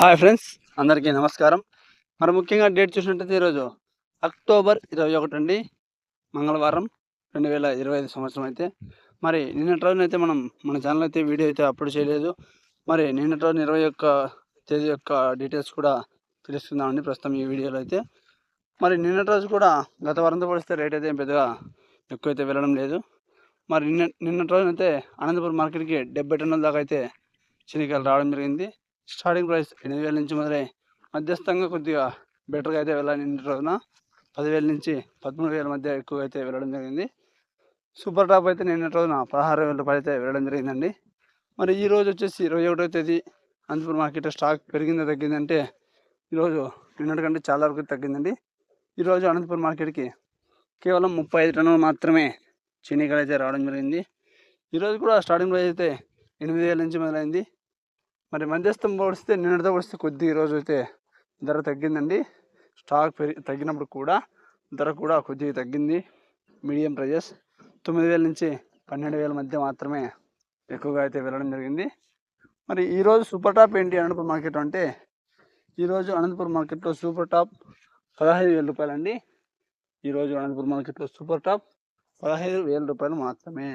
Hi friends అందరికీ నమస్కారం. మరి ముఖ్యంగా డేట్ చూసినట్టయితే ఈరోజు అక్టోబర్ ఇరవై ఒకటి అండి. మంగళవారం రెండు వేల ఇరవై ఐదు సంవత్సరం అయితే. మరి నిన్నటి రోజున అయితే మనం మన ఛానల్ అయితే వీడియో అయితే అప్లోడ్ చేయలేదు. మరి నిన్నటి రోజున ఇరవై ఒక్క తేదీ యొక్క డీటెయిల్స్ కూడా తెలుసుకుందామండి ప్రస్తుతం ఈ వీడియోలో అయితే. మరి నిన్నటి రోజు కూడా గత వారంతో పోలిస్తే రేట్ అయితే ఏం పెద్దగా అయితే వెళ్ళడం లేదు. మరి నిన్న నిన్నటి రోజున అయితే అనంతపురం మార్కెట్కి డెబ్బై టన్నుల దాకా అయితే శనికాయలు రావడం జరిగింది. స్టార్టింగ్ ప్రైస్ ఎనిమిది వేల నుంచి మొదలై మధ్యస్థంగా కొద్దిగా బెటర్గా అయితే వెళ్ళాలి నిన్న రోజున. పదివేల నుంచి పదమూడు వేల మధ్య ఎక్కువ అయితే వెళ్ళడం జరిగింది. సూపర్ టాప్ అయితే నిన్న రోజున పదహారు వేల రూపాయలు అయితే వెళ్ళడం జరిగిందండి. మరి ఈ రోజు వచ్చేసి ఇరవై ఒకటో తేదీ అనంతపురం మార్కెట్ స్టాక్ పెరిగిందా తగ్గిందంటే ఈరోజు నిన్నటి కంటే చాలా వరకు తగ్గిందండి. ఈరోజు అనంతపురం మార్కెట్కి కేవలం ముప్పై ఐదు టన్నులు మాత్రమే చీనీకాయలు అయితే రావడం జరిగింది. ఈరోజు కూడా స్టార్టింగ్ ప్రైస్ అయితే ఎనిమిది వేల నుంచి మొదలైంది. మరి మధ్యస్థం పోలిస్తే నిన్నటితో పోలిస్తే కొద్ది ఈరోజు అయితే ధర తగ్గిందండి. స్టాక్ పెరిగి తగ్గినప్పుడు కూడా ధర కూడా కొద్దిగా తగ్గింది. మీడియం ప్రైజెస్ తొమ్మిది వేల నుంచి పన్నెండు వేల మధ్య మాత్రమే ఎక్కువగా అయితే వెళ్ళడం జరిగింది. మరి ఈరోజు సూపర్ టాప్ ఏంటి? అనంతపురం మార్కెట్ అంటే ఈరోజు అనంతపురం మార్కెట్లో సూపర్ టాప్ పదహైదు వేల రూపాయలండి. ఈరోజు అనంతపురం మార్కెట్లో సూపర్ టాప్ పదహైదు వేల రూపాయలు మాత్రమే.